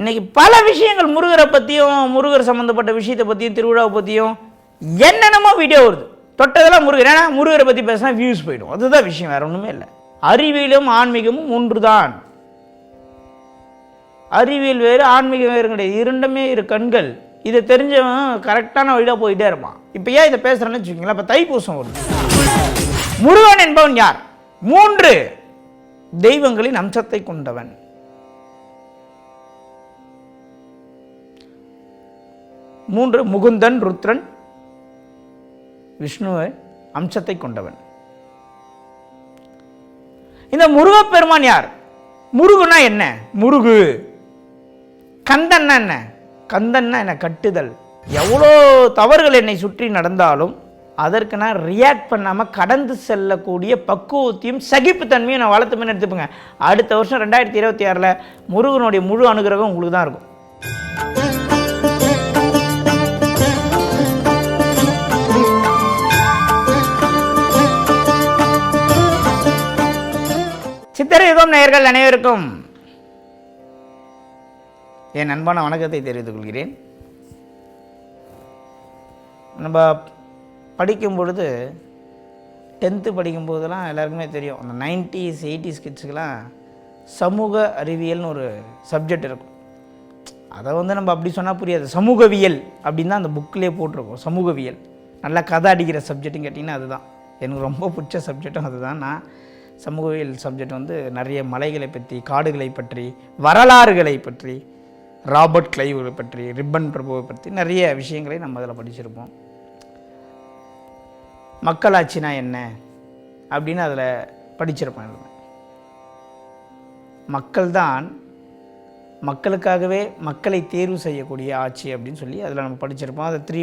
இன்னைக்கு பல விஷயங்கள் முருகரை பற்றியும் முருகர் சம்மந்தப்பட்ட விஷயத்தை பற்றியும் திருவிழாவை பற்றியும் என்னென்னமோ வீடியோ வருது. தொட்டதெல்லாம் முருகர். ஏன்னா முருகரை பற்றி பேசினா வியூஸ் போயிடும். அதுதான் விஷயம் வேறு ஒன்றுமே இல்லை. அறிவியலும் ஆன்மீகமும் ஒன்று தான் அறிவியல் வேறு ஆன்மீகம் வேறு கிடையாது. இரண்டுமே இரு கண்கள். இதை தெரிஞ்சவன் கரெக்டான வழியாக போயிட்டே இருப்பான். இப்போ ஏன் இதை பேசுகிறேன்னு வச்சுக்கோங்களேன். இப்போ தைப்பூசம் வருது. முருகன் என்பவன் யார்? மூன்று தெய்வங்களின் அம்சத்தை கொண்டவன். மூன்று முகுந்தன் ருத்ரன் விஷ்ணுவை அம்சத்தை கொண்டவன். இந்த முருகப்பெருமான் யார்? முருகுனா என்ன? முருகு. கந்தன்னா என்ன? கந்தன்னா என்ன? கட்டுதல். எவ்வளோ தவறுகள் என்னை சுற்றி நடந்தாலும் அதற்கு நான் ரியாக்ட் பண்ணாமல் கடந்து செல்லக்கூடிய பக்குவத்தையும் சகிப்புத்தன்மையும் நான் வளர்த்து மீன் எடுத்துப்பேங்க அடுத்த வருஷம் ரெண்டாயிரத்தி இருபத்தி ஆறில் முருகனுடைய முழு அனுகிரகம் உங்களுக்கு தான் இருக்கும். யுகம் நேயர்கள் அனைவருக்கும் என் அன்பான வணக்கத்தை தெரிவித்துக் கொள்கிறேன். நம்ம படிக்கும் பொழுது டென்த்து படிக்கும் போதெல்லாம் எல்லாருக்குமே தெரியும். அந்த நைன்டிஸ் எயிட்டிஸ் கிட்ஸுக்கெல்லாம் சமூக அறிவியல்னு ஒரு சப்ஜெக்ட் இருக்கும். அதை வந்து நம்ம அப்படி சொன்னால் புரியாது. சமூகவியல் அப்படின்னு தான் அந்த புக்கிலே போட்டிருக்கோம். சமூகவியல். நல்லா கதை அடிக்கிற சப்ஜெக்ட்டுன்னு கேட்டிங்கன்னா அதுதான். எனக்கு ரொம்ப பிடிச்ச சப்ஜெக்டும் அதுதான். நான் சமூகவியல் சப்ஜெக்ட் வந்து நிறைய மலைகளை பற்றி காடுகளை பற்றி வரலாறுகளை பற்றி ராபர்ட் கிளைவை பற்றி ரிப்பன் பிரபுவை பற்றி நிறைய விஷயங்களை நம்ம அதில் படிச்சிருப்போம். மக்களாட்சினா என்ன அப்படின்னு அதில் படிச்சிருப்பேன். மக்கள் தான் மக்களுக்காகவே மக்களை தேர்வு செய்யக்கூடிய ஆட்சி அப்படின்னு சொல்லி அதில் நம்ம படிச்சிருப்போம். அதை த்ரீ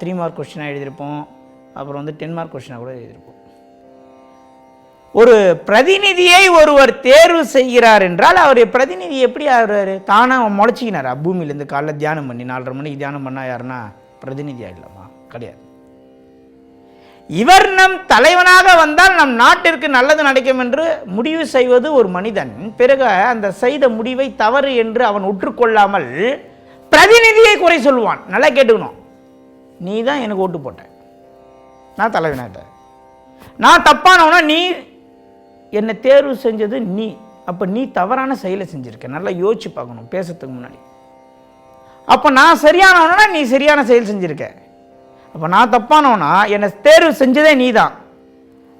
த்ரீ மார்க் கொஸ்டினாக எழுதியிருப்போம். அப்புறம் வந்து டென் மார்க் கொஷினாக கூட எழுதியிருப்போம். ஒரு பிரதிநிதியை ஒருவர் தேர்வு செய்கிறார் என்றால் அவர் பிரதிநிதி எப்படி அவர் தானாக முளைச்சிக்கினாரா? பூமியிலேருந்து காலைல தியானம் பண்ணி நாலரை மணிக்கு தியானம் பண்ணால் யாருன்னா? பிரதிநிதி இல்லைம்மா கிடையாது. இவர் நம் தலைவனாக வந்தால் நம் நாட்டிற்கு நல்லது நடக்கும் என்று முடிவு செய்வது ஒரு மனிதன். பிறகு அந்த செய்த முடிவை தவறு என்று அவன் உற்றுக்கொள்ளாமல் பிரதிநிதியை குறை சொல்வான் நல்லா கேட்டுக்கணும். நீ தான் எனக்கு ஓட்டு போட்ட. நான் தலைவனாகிட்ட நான் தப்பானவனா? நீ என்னை தேர்வு செஞ்சது நீ. அப்போ நீ தவறான செயலை செஞ்சுருக்க. நல்லா யோசிச்சு பார்க்கணும் பேசுறதுக்கு முன்னாடி. அப்போ நான் சரியானவனா நீ சரியான செயல் செஞ்சுருக்க. அப்போ நான் தப்பானவனா என்னை தேர்வு செஞ்சதே நீ தான்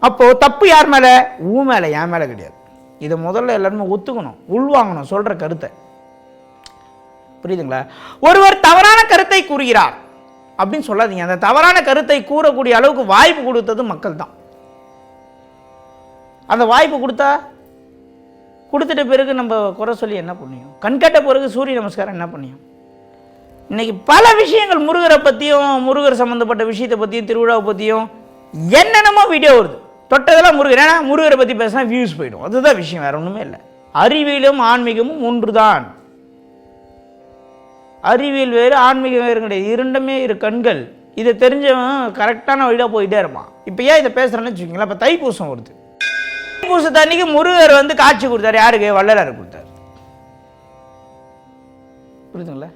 அப்போது தப்பு யார் மேலே? ஊ மேலே என் மேலே கிடையாது. இதை முதல்ல எல்லாருமே ஒத்துக்கணும் உள்வாங்கணும் சொல்கிற கருத்தை. புரியுதுங்களா? ஒருவர் தவறான கருத்தை கூறுகிறார் அப்படின்னு சொல்லாதீங்க. அந்த தவறான கருத்தை கூறக்கூடிய அளவுக்கு வாய்ப்பு கொடுத்தது மக்கள் தான் அந்த வாய்ப்பு கொடுத்தா கொடுத்துட்ட பிறகு நம்ம குறை சொல்லி என்ன பண்ணியும்? கண்கட்ட பிறகு சூரிய நமஸ்காரம் என்ன பண்ணியும்? இன்னைக்கு பல விஷயங்கள் முருகரை பற்றியும் முருகர் சம்மந்தப்பட்ட விஷயத்தை பற்றியும் திருவிழாவை பற்றியும் என்னென்னமோ வீடியோ வருது. தொட்டதெல்லாம் முருகர். ஏன்னா முருகரை பற்றி பேசினா வியூஸ் போயிடும். அதுதான் விஷயம் வேற ஒன்றுமே இல்லை. அறிவியலும் ஆன்மீகமும் ஒன்று தான் அறிவியல் வேறு ஆன்மீகம் வேறு கிடையாது. இரண்டுமே இரு கண்கள். இதை தெரிஞ்சவன் கரெக்டான வழியாக போயிட்டே இருப்பான். இப்போ ஏன் இதை பேசுகிறேன்னு வச்சுக்கோங்களேன். இப்போ தைப்பூசம் வருது. தைப்பூசத்து அன்னைக்கு முருகர் வந்து காட்சி கொடுத்தாரு. யாருக்கு? வள்ளலார் கொடுத்தாரு. புரியுதுங்களா?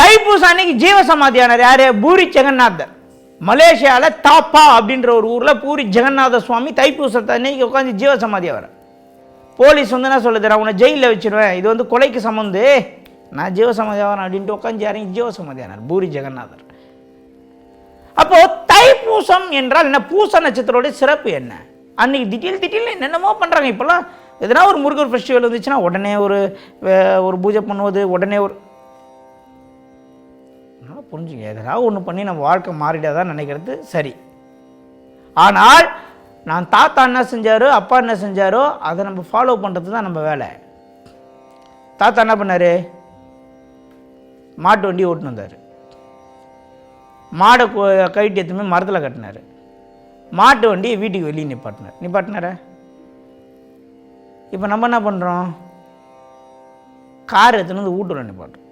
தைப்பூச அன்னைக்கு ஜீவசமாதியானார். யாரு? பூரி ஜெகநாதர். மலேசியாவில் தாப்பா அப்படின்ற ஒரு ஊரில் பூரி ஜெகநாத சுவாமி தைப்பூசத்தை அன்னைக்கு உட்காந்து ஜீவசமாதி வர போலீஸ் வந்து என்ன சொல்லுது? நான் உன்னை ஜெயிலில் வச்சிருவேன். இது வந்து கொலைக்கு சம்மந்து. நான் ஜீவசமாதி ஆகிறேன் அப்படின்ட்டு உட்காந்து இறங்கி ஜீவசமாதி ஆனார் பூரி ஜெகநாதர். அப்போது தைப்பூசம் என்றால் என்ன? பூச நட்சத்திரோடைய சிறப்பு என்ன? அன்றைக்கி திடீர் திடீர்னு என்னென்னமோ பண்ணுறாங்க இப்போல்லாம் எதனா ஒரு முருகர் ஃபெஸ்டிவல் வந்துச்சுன்னா உடனே ஒரு ஒரு பூஜை பண்ணுவது உடனே ஒரு அதனால் புரிஞ்சுங்க. எதனா ஒன்று பண்ணி நம்ம வாழ்க்கை மாறிடாதான் நினைக்கிறது சரி. ஆனால் நான் தாத்தா என்ன செஞ்சாரோ அப்பா என்ன செஞ்சாரோ அதை நம்ம ஃபாலோ பண்ணுறது தான் நம்ம வேலை. தாத்தா என்ன பண்ணார்? மாட்டு வண்டி ஓட்டுன்னு வந்தார். மாடை கைட்டு கழட்டி மரத்தில் கட்டினார். மாட்டு வண்டியை வீட்டுக்கு வெளியே நிப்பாட்டினார். நிப்பாட்டினாரா? இப்போ நம்ம என்ன பண்ணுறோம் கார் எடுத்துன்னு வந்து வீட்டுல நிப்பாட்டுறோம்.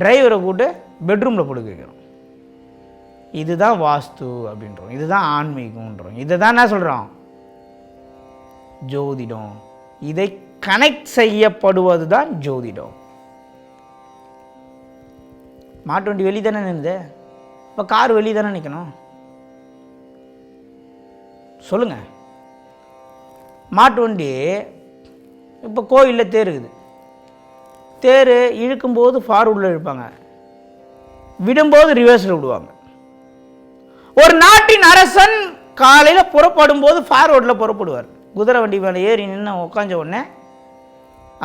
டிரைவரை கூட்டு பெட்ரூமில் படுக்க வைக்கிறோம். இதுதான் வாஸ்து அப்படின்றோம். இதுதான் ஆன்மீகம்ன்றோம். இதை தான் என்ன சொல்கிறோம் ஜோதிடம். இதை கனெக்ட் செய்யப்படுவது தான் ஜோதிடம். மாட்டு வண்டி வெளியே தானே நின்றுது இப்போ கார் வெளியே தானே நிற்கணும் சொல்லுங்கள் மாட்டு வண்டி இப்போ கோயிலில் தேர் இருக்குது தேர் இழுக்கும்போது ஃபார்வர்டில் இழுப்பாங்க. விடும்போது ரிவர்ஸில் விடுவாங்க. ஒரு நாட்டின் அரசன் காலையில் புறப்படும் போது ஃபார்வர்டில் புறப்படுவார். குதிரை வண்டி மேலே ஏறி நின்று உட்காஞ்ச உடனே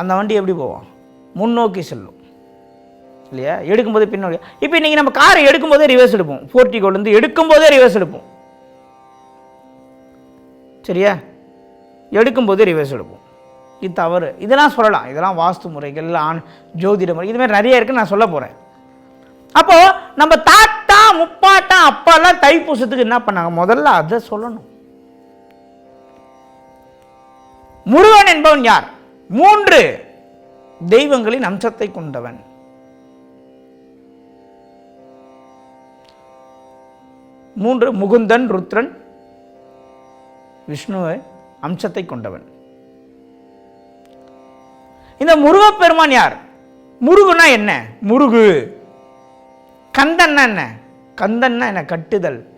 அந்த வண்டி எப்படி போவோம்? முன்னோக்கி செல்லும். இல்லையா? எடுக்கும்போது பின்னோக்கி. இப்போ இன்றைக்கி நம்ம காரை எடுக்கும்போதே ரிவர்ஸ் எடுப்போம். போர்ட்டிகோலேருந்து எடுக்கும்போதே ரிவர்ஸ் எடுப்போம். சரியா? எடுக்கும்போது ரிவர்ஸ் எடுப்போம். இது தவறு. இதெல்லாம் சொல்லலாம். இதெல்லாம் வாஸ்து முறைகள் ஆண் ஜோதிட முறை இதுமாதிரி நிறைய இருக்குன்னு நான் சொல்ல போகிறேன் அப்போ நம்ம தாத்தா முப்பாட்டா அப்பாலாம் தைப்பூசத்துக்கு என்ன பண்ணாங்க? முதல்ல அதை சொல்லணும். முருகன் என்பவன் யார்? மூன்று தெய்வங்களின் அம்சத்தை கொண்டவன். மூன்று முகுந்தன் ருத்ரன் விஷ்ணுவை அம்சத்தை கொண்டவன். இந்த முருகப்பெருமான் யார்? முருகுனா என்ன? முருகு. கந்தன்னா என்ன? கந்தன்னா என்ன? கட்டுதல்.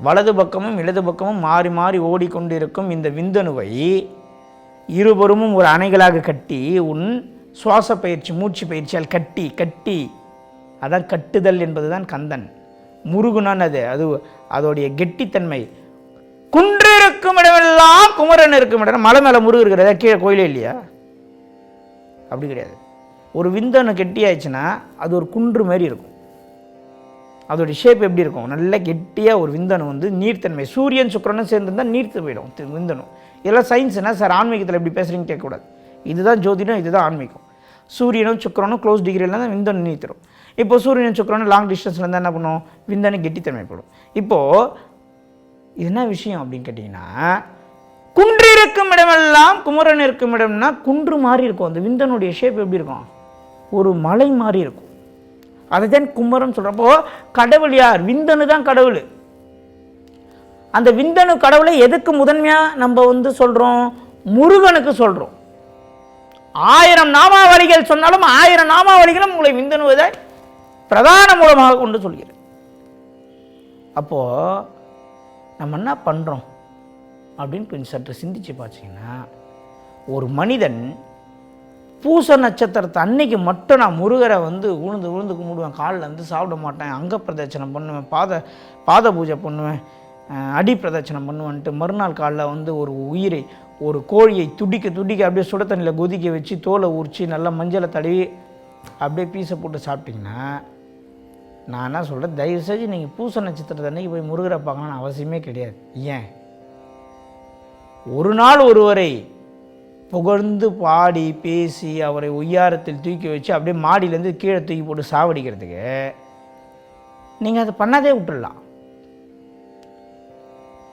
வலது பக்கமும் இடது பக்கமும் மாறி மாறி ஓடிக்கொண்டிருக்கும் இந்த விந்தணுவை இருபுறமும் ஒரு அணைகளாக கட்டி உன் சுவாச பயிற்சி மூச்சு பயிற்சியால் கட்டி கட்டி. அதான் கட்டுதல் என்பதுதான் கந்தன். முருகுனான் அது அது அதோடைய கெட்டித்தன்மை. குன்று இருக்கும் இடமெல்லாம் குமரன் இருக்கும் இடம். மலை மேலே முருகு இருக்கிறதா? கீழே கோயிலே இல்லையா? அப்படி கிடையாது. ஒரு விந்தணு கெட்டியாயிடுச்சுன்னா அது ஒரு குன்று மாதிரி இருக்கும். அதோடைய ஷேப் எப்படி இருக்கும்? நல்ல கெட்டியாக ஒரு விந்தணு வந்து நீர்த்தன்மை சூரியன் சுக்கிரனும் சேர்ந்துருந்தால் நீர்த்து போயிடும் விந்தனும் விந்தணு. இதெல்லாம் சயின்ஸ்னால் சார் ஆன்மீகத்தில் எப்படி பேசுகிறீங்க கேட்கக்கூடாது. இதுதான் ஜோதிடம் இதுதான் ஆன்மீகம். சூரியனும் சுக்கரனும் க்ளோஸ் டிகிரியில் தான் விந்தணு நீர்த்திடும் இப்போ சூரியனும் சுக்கரனும் லாங் டிஸ்டன்ஸில் இருந்தால் என்ன பண்ணும்? விந்தணு கெட்டித்தன்மைப்படும் இப்போது இது என்ன விஷயம் அப்படின்னு கேட்டிங்கன்னா குன்று இருக்கும் இடமெல்லாம் குமரன் இருக்கும் இடம்னா குன்று மாதிரி இருக்கும். அந்த விந்தனுடைய ஷேப் எப்படி இருக்கும்? ஒரு மலை மாதிரி இருக்கும். அதை தான் குமரன் சொல்கிறப்போ கடவுள் யார்? விந்தனு தான் கடவுள். அந்த விந்தனு கடவுளை எதுக்கு முதன்மையாக நம்ம வந்து சொல்கிறோம் முருகனுக்கு சொல்கிறோம் ஆயிரம் நாமாவளிகள் சொன்னாலும் ஆயிரம் நாமாவளிகளும் உங்களை விந்தணுவதை பிரதான மூலமாக கொண்டு சொல்கிறேன் அப்போது நம்ம என்ன பண்ணுறோம் அப்படின்னு கொஞ்சம் சற்று சிந்திச்சு பார்த்தீங்கன்னா ஒரு மனிதன் பூச நட்சத்திரத்தை அன்னைக்கு மட்டும் நான் முருகரை வந்து உழுந்து உழுந்து கும்பிடுவேன். காலில் வந்து சாப்பிட மாட்டேன். அங்க பிரதட்சணம் பண்ணுவேன். பாத பாத பூஜை பண்ணுவேன். அடி பிரதட்சணம் பண்ணுவேன்ட்டு மறுநாள் காலில் வந்து ஒரு உயிரை ஒரு கோழியை துடிக்க துடிக்க அப்படியே சுட தண்ணியில் கொதிக்க வச்சு தோலை உரித்து நல்லா மஞ்சளை தடவி அப்படியே பீஸை போட்டு சாப்பிட்டிங்கன்னா நான் என்ன சொல்கிறேன் தயவு செஞ்சு நீங்கள் பூச நட்சத்திரத்தை அன்னைக்கு போய் முருகரை பார்க்கணும்னு அவசியமே கிடையாது. ஏன்? ஒரு நாள் ஒருவரை புகழ்ந்து பாடி பேசி அவரை ஒய்யாரத்தில் தூக்கி வச்சு அப்படியே மாடியிலேருந்து கீழே தூக்கி போட்டு சாவடிக்கிறதுக்கு நீங்கள் அதை பண்ணாதே விட்டுடலாம்.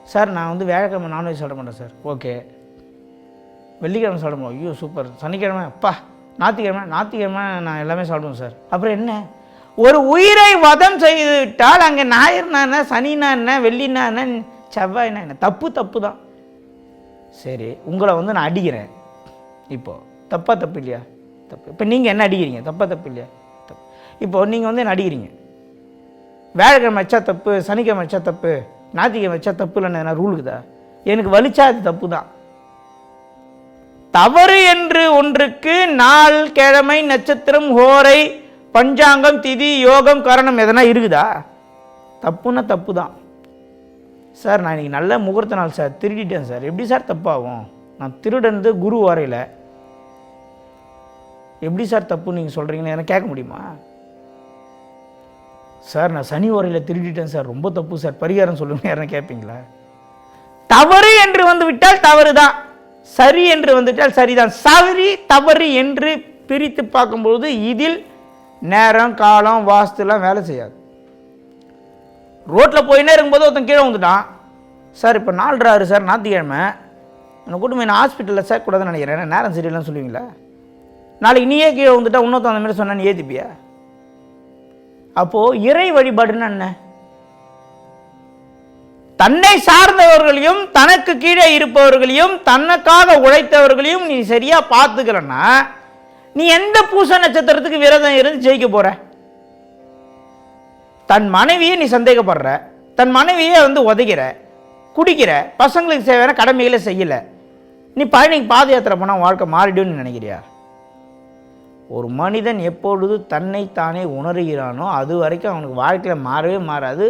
சார் நான் வந்து வியாழக்கிழமை நான்வெஜ் சாப்பிட மாட்டேன் சார். ஓகே. வெள்ளிக்கிழமை சாப்பிட ஐயோ சூப்பர். சனிக்கிழமை அப்பா ஞாத்திக்கிழமை ஞாத்திக்கிழமை நான் எல்லாமே சாப்பிடுவேன் சார். அப்புறம் என்ன? ஒரு உயிரை வதம் செய்து விட்டால் அங்கே ஞாயிறுனா என்ன சனினா என்ன வெள்ளினா என்ன செவ்வாய்னா என்ன? தப்பு தப்பு தான் சரி உங்களை வந்து நான் அடிக்கிறேன். இப்போது தப்பா தப்பு இல்லையா? தப்பு. இப்போ நீங்கள் என்ன அடிக்கிறீங்க? தப்பா தப்பு இல்லையா? தப்பு. இப்போ நீங்கள் வந்து என்ன அடிக்கிறீங்க? வியாழக்கிழமை வச்சா தப்பு சனிக்கிழமை வச்சா தப்பு ஞாயிற்றுக்கிழமை வச்சா தப்பு இல்லைன்னு என்ன ரூலுக்குதா எனக்கு வலிச்சா அது தப்பு தான் தவறு என்று ஒன்றுக்கு நாள் கிழமை நட்சத்திரம் ஹோரை பஞ்சாங்கம் திதி யோகம் கரணம் எதனா இருக்குதா? தப்புன்னா தப்பு தான் சார் நான் இன்னைக்கு நல்ல முகூர்த்த நாள் சார் திருடிட்டேன் சார் எப்படி சார் தப்பாகும்? நான் திருடனது குரு வரையில். எப்படி சார் தப்புன்னு நீங்கள் சொல்கிறீங்கன்னு எனக்கு கேட்க முடியுமா? சார் நான் சனி வரையில் திருடிட்டேன் சார் ரொம்ப தப்பு சார் பரிகாரம் சொல்லுங்க யாரும் கேட்பீங்களா? தவறு என்று வந்து விட்டால் தவறு தான் சரி என்று வந்துவிட்டால் சரிதான். சரி தவறு என்று பிரித்து பார்க்கும்பொழுது இதில் நேரம் காலம் வாஸ்துலாம் வேலை செய்யாது. ரோட்டில் போயினே இருக்கும்போது ஒருத்தன் கீழே வந்துட்டான் சார் இப்போ நாலு சார் ஞாயிற்றுக்கிழமை. என்னை கூட்டு போய் நான் ஹாஸ்பிட்டலில் சேர்க்கக்கூடாதுன்னு நினைக்கிறேன். நேரம் சரியில்லைன்னு சொல்லுவீங்களா? நாளைக்கு நீயே கீழே வந்துட்டா இன்னொருத்தன் அந்த மாதிரி சொன்ன நீ ஏற்றிப்பியா அப்போது இறை வழிபாடுன்னா என்ன? தன்னை சார்ந்தவர்களையும் தனக்கு கீழே இருப்பவர்களையும் தனக்காக உழைத்தவர்களையும் நீ சரியாக பார்த்துக்கிறன்னா நீ எந்த பூச நட்சத்திரத்துக்கு விரதம் இருந்து ஜெயிக்க போற? தன் மனைவியை நீ சந்தேகப்படுற தன் மனைவியை வந்து உதைக்கிற குடிக்கிற பசங்களுக்கு சேவையான கடமைகளை செய்யல. நீ பழனிக்கு பாத யாத்திரை போனால் வாழ்க்கை மாறிடும்னு நினைக்கிறியா? ஒரு மனிதன் எப்பொழுது தன்னை தானே உணர்கிறானோ அது வரைக்கும் அவனுக்கு வாழ்க்கையில் மாறவே மாறாது.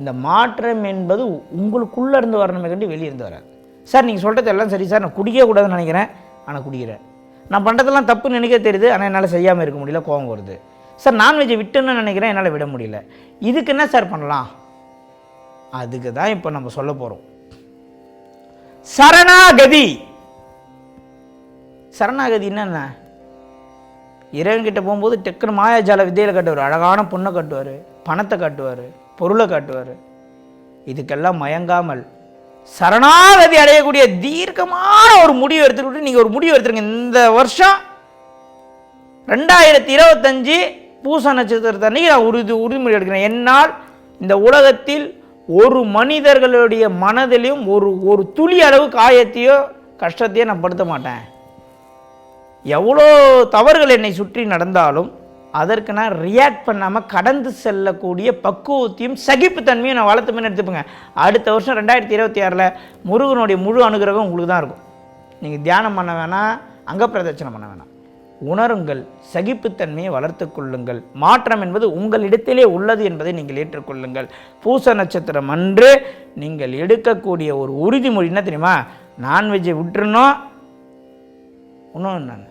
இந்த மாற்றம் என்பது உங்களுக்குள்ளே இருந்து வரணுமே கண்டு வெளியே இருந்து வராது. சார் நீங்கள் சொல்கிறது எல்லாம் சரி சார். நான் குடிக்கக்கூடாதுன்னு நினைக்கிறேன். ஆனால் குடிக்கிறேன். நான் பண்ணுறதெல்லாம் தப்புன்னு நினைக்க தெரியுது ஆனால் என்னால் செய்யாமல் இருக்க முடியல கோவம் வருது. சார் நான்வெஜ்ஜை விட்டுன்னு நினைக்கிறேன் என்னால் விட முடியல. இதுக்கு என்ன சார் பண்ணலாம்? அதுக்கு தான் இப்போ நம்ம சொல்ல போகிறோம் சரணாகதி. சரணாகதி என்னென்ன? இறைவன்கிட்ட போகும்போது டெக்குன்னு மாயாஜால வித்தையில் கட்டுவார். அழகான பொண்ணை கட்டுவார் பணத்தை காட்டுவார் பொருளை காட்டுவார். இதுக்கெல்லாம் மயங்காமல். சரணாகதி அடையக்கூடிய தீர்க்கமான ஒரு முடிவு எடுத்துக்கிட்டு நீங்கள் ஒரு முடிவு எடுத்துருங்க. இந்த வருஷம் ரெண்டாயிரத்தி இருபத்தஞ்சு பூச நட்சத்திரத்தை அன்னைக்கு நான் உறுதி உறுதிமொழி எடுக்கிறேன். என்னால் இந்த உலகத்தில் ஒரு மனிதர்களுடைய மனதிலையும் ஒரு ஒரு துளி அளவு காயத்தையோ கஷ்டத்தையோ நான் படுத்த மாட்டேன். எவ்வளோ தவறுகள் என்னை சுற்றி நடந்தாலும் அதற்கு நான் ரியாக்ட் பண்ணாமல் கடந்து செல்லக்கூடிய பக்குவத்தையும் சகிப்புத்தன்மையும் நான் வளர்த்துமே எடுத்துப்பேங்க. அடுத்த வருஷம் ரெண்டாயிரத்தி இருபத்தி ஆறில் முருகனுடைய முழு அனுகிரகம் உங்களுக்கு தான் இருக்கும். நீங்கள் தியானம் பண்ண வேணாம் அங்கப்பிரதட்சணம் பண்ண வேணாம். உணருங்கள் சகிப்புத்தன்மையை வளர்த்து கொள்ளுங்கள். மாற்றம் என்பது உங்களிடத்திலே உள்ளது என்பதை நீங்கள் ஏற்றுக்கொள்ளுங்கள். பூச நட்சத்திரம் அன்று நீங்கள் எடுக்கக்கூடிய ஒரு உறுதிமொழி என்ன தெரியுமா? நான்வெஜ்ஜை விட்டுருணும் இன்னொன்று நான்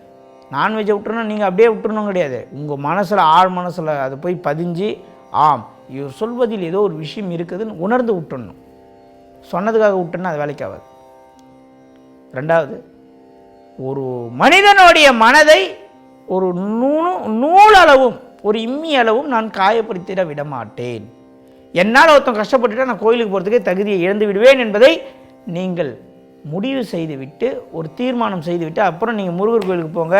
நான்வெஜ்ஜை விட்டுறணும் நீங்கள் அப்படியே விட்டுறணும் கிடையாது. உங்கள் மனசில் ஆழ் மனசில் அது போய் பதிஞ்சு ஆம் இவர் சொல்வதில் ஏதோ ஒரு விஷயம் இருக்குதுன்னு உணர்ந்து விட்டுடணும் சொன்னதுக்காக விட்டுன்னா அது வேலைக்காகாது ரெண்டாவது ஒரு மனிதனுடைய மனதை ஒரு நூணு நூலளவும் ஒரு இம்மி அளவும் நான் காயப்படுத்திட விட மாட்டேன் என்னால் ஒருத்தன் கஷ்டப்பட்டுட்டா நான் கோயிலுக்கு போகிறதுக்கே தகுதியை இழந்து விடுவேன் என்பதை நீங்கள் முடிவு செய்துவிட்டு ஒரு தீர்மானம் செய்துவிட்டு அப்புறம் நீங்கள் முருகர் கோயிலுக்கு போங்க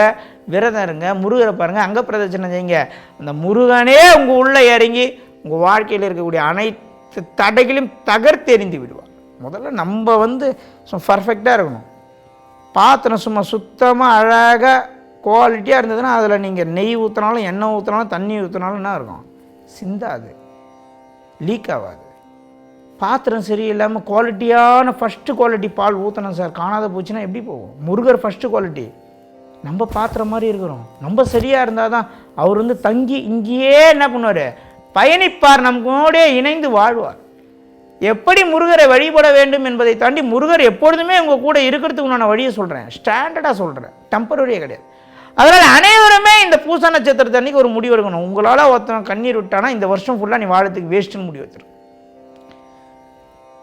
விரதம் இருங்க முருகரை பாருங்கள் அங்கே பிரதட்சணம் செய்யுங்க. அந்த முருகனே உங்கள் உள்ளே இறங்கி உங்கள் வாழ்க்கையில் இருக்கக்கூடிய அனைத்து தடைகளையும் தகர்த்தெறிந்து விடுவார். முதல்ல நம்ம வந்து பர்ஃபெக்டாக இருக்கணும். பாத்திரம் சும்மா சுத்தமாக அழகாக குவாலிட்டியாக இருந்ததுன்னா அதில் நீங்கள் நெய் ஊற்றினாலும் எண்ணெய் ஊற்றினாலும் தண்ணி ஊற்றினாலும் என்ன இருக்கும்? சிந்தாது. லீக் ஆகாது. பாத்திரம் சரியில்லாமல் குவாலிட்டியான ஃபஸ்ட்டு குவாலிட்டி பால் ஊற்றணும் சார். காணாத போச்சுன்னா எப்படி போகும்? முருகர் ஃபஸ்ட்டு குவாலிட்டி நம்ம பாத்திரம் மாதிரி இருக்கிறோம். நம்ம சரியாக இருந்தால் தான் அவர் வந்து தங்கி இங்கேயே என்ன பண்ணுவார்? பயணிப்பார் நம்மோட இணைந்து வாழ்வார். எப்படி முருகரை வழிபட வேண்டும் என்பதை தாண்டி முருகர் எப்பொழுதுமே உங்கள் கூட இருக்கிறதுக்கு நான் வழியை சொல்கிறேன் ஸ்டாண்டர்டாக சொல்கிறேன் டெம்பரரியே கிடையாது. அதனால் அனைவருமே இந்த பூச நட்சத்திரத்தன்னைக்கு ஒரு முடிவு எடுக்கணும். உங்களால் ஒருத்தன் கண்ணீர் விட்டானா இந்த வருஷம் ஃபுல்லாக நீ வாழத்துக்கு வேஸ்ட்டுன்னு முடிவு வச்சிரு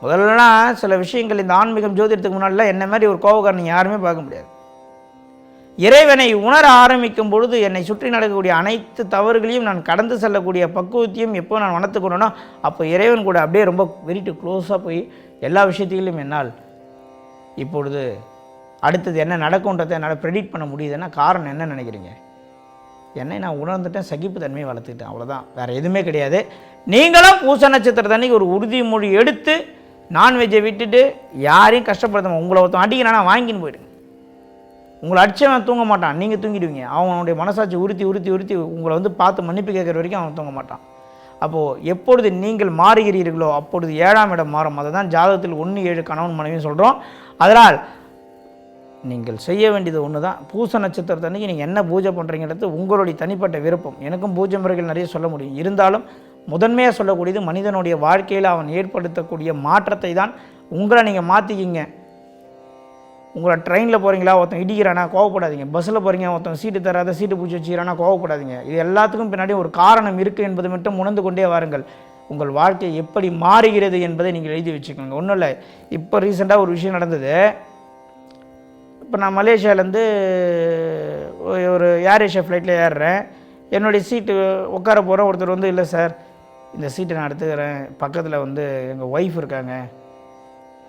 முதல்லலாம் சில விஷயங்கள் இந்த ஆன்மீகம் ஜோதிடத்துக்கு முன்னாடிலாம் என்ன மாதிரி ஒரு கோபக்காரன் யாருமே பார்க்க முடியாது. இறைவனை உணர ஆரம்பிக்கும் பொழுது என்னை சுற்றி நடக்கக்கூடிய அனைத்து தவறுகளையும் நான் கடந்து செல்லக்கூடிய பக்குவத்தையும் எப்போ நான் வளர்த்துக்கணும்னா அப்போ இறைவன் கூட அப்படியே ரொம்ப வெறிட்டு க்ளோஸாக போய் எல்லா விஷயத்திலும் என்னால் இப்பொழுது அடுத்தது என்ன நடக்கும்ன்றதை என்னால் ப்ரெடிக்ட் பண்ண முடியுதுன்னா காரணம் என்ன நினைக்கிறீங்க? என்னை நான் உணர்ந்துட்டேன் சகிப்புத்தன்மையை வளர்த்துக்கிட்டேன் அவ்வளோதான் வேறு எதுவுமே கிடையாது. நீங்களும் பூச நட்சத்திரத்தன்னைக்கு ஒரு உறுதிமொழி எடுத்து நான்வெஜ்ஜை விட்டுட்டு யாரையும் கஷ்டப்படுத்த உங்களை ஒருத்தன் அடிக்கிறானா வாங்கின்னு போயிடுங்க உங்களை அடிச்சவன் தூங்க மாட்டான். நீங்கள் தூங்கிடுவீங்க. அவனுடைய மனசாட்சி உறுத்தி உறுத்தி உறுத்தி உங்களை வந்து பார்த்து மன்னிப்பு கேட்குற வரைக்கும் அவன் தூங்க மாட்டான். அப்போது எப்பொழுது நீங்கள் மாறுகிறீர்களோ அப்பொழுது ஏழாம் இடம் மாறும். அதை தான் ஜாதகத்தில் ஒன்று ஏழு கணவன் மனைவியும் சொல்கிறோம் அதனால் நீங்கள் செய்ய வேண்டியது ஒன்று தான் பூச நட்சத்திரத்தன்னைக்கு நீங்கள் என்ன பூஜை பண்ணுறீங்கிறது உங்களுடைய தனிப்பட்ட விருப்பம். எனக்கும் பூஜை முறைகள் நிறைய சொல்ல முடியும். இருந்தாலும் முதன்மையாக சொல்லக்கூடியது மனிதனுடைய வாழ்க்கையில் அவன் ஏற்படுத்தக்கூடிய மாற்றத்தை தான் உங்களை நீங்கள் மாற்றிக்கிங்க உங்களை ட்ரெயினில் போகிறீங்களா ஒருத்தன் இடிக்கிறானா கோவப்படாதீங்க. பஸ்ஸில் போகிறீங்க ஒருத்தன் சீட்டு தராத சீட்டு பிடிச்சி வச்சுக்கிறானா கோவப்படாதீங்க. இது எல்லாத்துக்கும் பின்னாடி ஒரு காரணம் இருக்குது என்பது மட்டும் உணர்ந்து கொண்டே வாருங்கள். உங்கள் வாழ்க்கை எப்படி மாறுகிறது என்பதை நீங்கள் எழுதி வச்சுக்கோங்க. ஒன்றும் இல்லை. இப்போ ரீசெண்டாக ஒரு விஷயம் நடந்தது. இப்போ நான் மலேசியாவிலேருந்து ஒரு ஏர் ஏஷியா ஃப்ளைட்டில் ஏறுறேன். என்னுடைய சீட்டு உட்கார போகிறேன் ஒருத்தர் வந்து இல்லை சார் இந்த சீட்டை நான் எடுத்துக்கிறேன். பக்கத்தில் வந்து எங்கள் ஒய்ஃப் இருக்காங்க.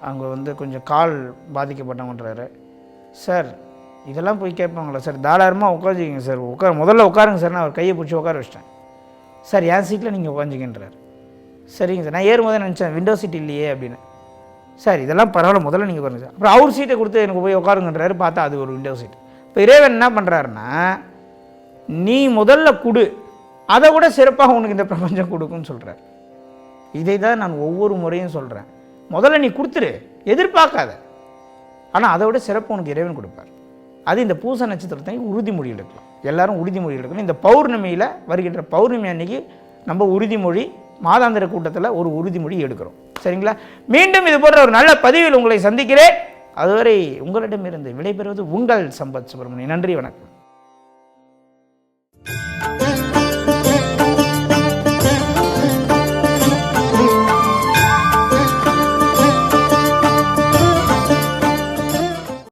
அவங்க வந்து கொஞ்சம் கால் பாதிக்கப்பட்டவங்கன்றாரு. சார் இதெல்லாம் போய் கேட்பாங்களா? சார் தாராளமாக உட்காந்துக்கிங்க சார். உட்கார முதல்ல உட்காருங்க சார். நான் அவர் கையை பிடிச்சி உட்கார வச்சிட்டேன். சார் என் சீட்டில் நீங்கள் உட்காந்துக்கின்றார் சரிங்க சார். நான் ஏறும்போது நினச்சேன் விண்டோ சீட் இல்லையே அப்படின்னு. சார் இதெல்லாம் பரவாயில்ல. முதல்ல நீங்கள் பாருங்கள் சார். அப்புறம் அவர் சீட்டை கொடுத்து எனக்கு போய் உட்காருங்கன்றாரு. பார்த்தா அது ஒரு விண்டோ சீட் இப்போ இறைவன் என்ன பண்ணுறாருன்னா நீ முதல்ல கொடு. அதை விட சிறப்பாக உனக்கு இந்த பிரபஞ்சம் கொடுக்கும்னு சொல்கிறார் இதை தான் நான் ஒவ்வொரு முறையும் சொல்கிறேன் முதல்ல நீ கொடுத்துரு எதிர்பார்க்காத. ஆனால் அதை விட சிறப்பு உனக்கு இறைவன் கொடுப்பார். அது இந்த பூச நட்சத்திரத்தை உறுதிமொழி எடுக்கலாம். எல்லாரும் உறுதிமொழி எடுக்கணும். இந்த பௌர்ணமியில் வருகின்ற பௌர்ணமி அன்னைக்கு நம்ம உறுதிமொழி மாதாந்திர கூட்டத்தில் ஒரு உறுதிமொழி எடுக்கிறோம். சரிங்களா? மீண்டும் இது போன்ற ஒரு நல்ல பதிவில் உங்களை சந்திக்கிறேன். அதுவரை உங்களிடமிருந்து விடைபெறுவது உங்கள் சம்பத் சுப்பிரமணியன். நன்றி வணக்கம்.